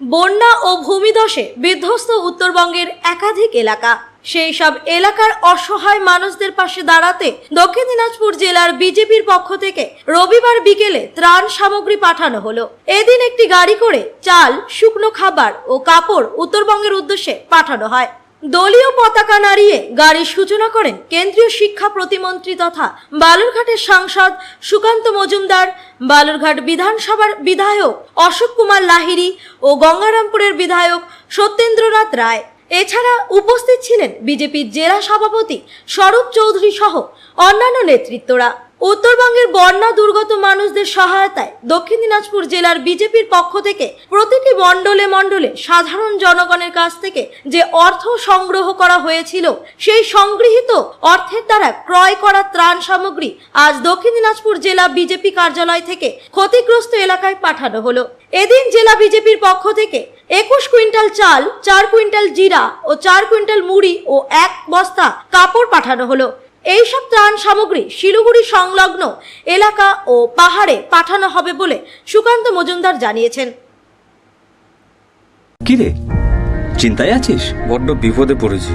বন্যা ও ভূমিধসে বিধ্বস্ত উত্তরবঙ্গের একাধিক এলাকা। সেই সব এলাকার অসহায় মানুষদের পাশে দাঁড়াতে দক্ষিণ দিনাজপুর জেলার বিজেপির পক্ষ থেকে রবিবার বিকেলে ত্রাণ সামগ্রী পাঠানো হলো। এদিন একটি গাড়ি করে চাল, শুকনো খাবার ও কাপড় উত্তরবঙ্গের উদ্দেশ্যে পাঠানো হয়। দলীয় পতাকা নাড়িয়ে গাড়ির সূচনা করেন কেন্দ্রীয় শিক্ষা প্রতিমন্ত্রী তথা বালুরঘাটের সাংসদ সুকান্ত মজুমদার, বালুরঘাট বিধানসভার বিধায়ক অশোক কুমার লাহিড়ী ও গঙ্গারামপুরের বিধায়ক সত্যেন্দ্রনাথ রায়। এছাড়া উপস্থিত ছিলেন বিজেপির জেলা সভাপতি স্বরূপ চৌধুরী সহ অন্যান্য নেতৃত্বরা। উত্তরবঙ্গের বন্যা দুর্গত মানুষদের সহায়তায় দক্ষিণ দিনাজপুর জেলার বিজেপির পক্ষ থেকে প্রতিটি মণ্ডলে মণ্ডলে সাধারণ জনগণের কাছ থেকে যে অর্থ সংগ্রহ করা হয়েছিল, সেই সংগৃহীত অর্থের দ্বারা ক্রয় করা ত্রাণ সামগ্রী আজ দক্ষিণ দিনাজপুর জেলা বিজেপি কার্যালয় থেকে ক্ষতিগ্রস্ত এলাকায় পাঠানো হলো। এদিন জেলা বিজেপির পক্ষ থেকে একুশ কুইন্টাল চাল, চার কুইন্টাল জিরা ও চার কুইন্টাল মুড়ি ও এক বস্তা কাপড় পাঠানো হলো। এইসব ত্রাণ সামগ্রী শিলিগুড়ি সংলগ্ন এলাকা ও পাহাড়ে পাঠানো হবে বলে সুকান্ত মজুমদার জানিয়েছেন। কিরে? চিন্তায় আছিস? বড্ড বিপদে পড়েছি।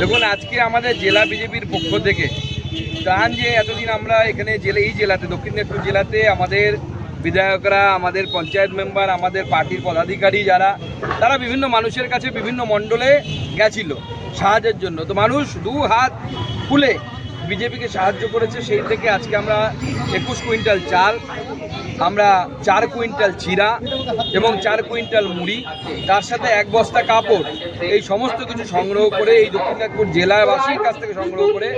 দেখুন, আজকে আমাদের জেলা বিজেপির পক্ষ থেকে ত্রাণ যে এতদিন আমরা এখানে জেলে, এই জেলাতে, দক্ষিণ দিনাজপুর জেলাতে আমাদের বিধায়করা, আমাদের পঞ্চায়েত মেম্বার, আমাদের পার্টির পদাধিকারী যারা, তারা বিভিন্ন মানুষের কাছে বিভিন্ন মণ্ডলে গেছিল সাহায্যের জন্য। তো মানুষ দু হাত খুলে বিজেপিকে সাহায্য করেছে, সেই থেকে আজকে আমরা একুশ কুইন্টাল চাল, আমরা চার কুইন্টাল চিরা এবং চার কুইন্টাল মুড়ি, তার সাথে এক বস্তা কাপড়, এই সমস্ত কিছু সংগ্রহ করে এই দক্ষিণ দিনাজপুর জেলাবাসীর কাছ থেকে সংগ্রহ করে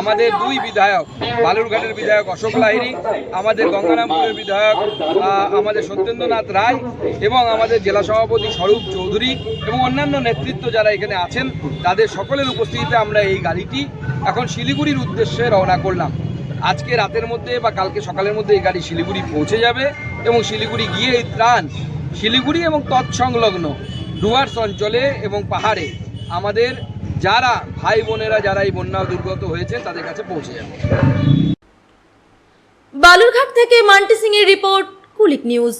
আমাদের দুই বিধায়ক, বালুরঘাটের বিধায়ক অশোক লাহিড়ী, আমাদের গঙ্গারামপুরের বিধায়ক আমাদের সত্যেন্দ্রনাথ রায় এবং আমাদের জেলা সভাপতি স্বরূপ চৌধুরী এবং অন্যান্য নেতৃত্ব যারা এখানে আছেন, তাদের সকলের উপস্থিতিতে আমরা এই গাড়িটি এখন শিলিগুড়ির উদ্দেশ্যে রওনা করলাম। আজকে রাতের মধ্যে বা কালকে সকালের মধ্যে এই গাড়ি শিলিগুড়ি পৌঁছে যাবে এবং শিলিগুড়ি গিয়ে এই ত্রাণ, শিলিগুড়ি এবং তৎসংলগ্ন ডুয়ার্স অঞ্চলে এবং পাহাড়ে আমাদের যারা ভাই বোনেরা, যারা এই বন্যা দুর্গত হয়েছে, তাদের কাছে পৌঁছে যাবে। বালুরঘাট থেকে মান্টি সিং এর রিপোর্ট, কুলিক নিউজ।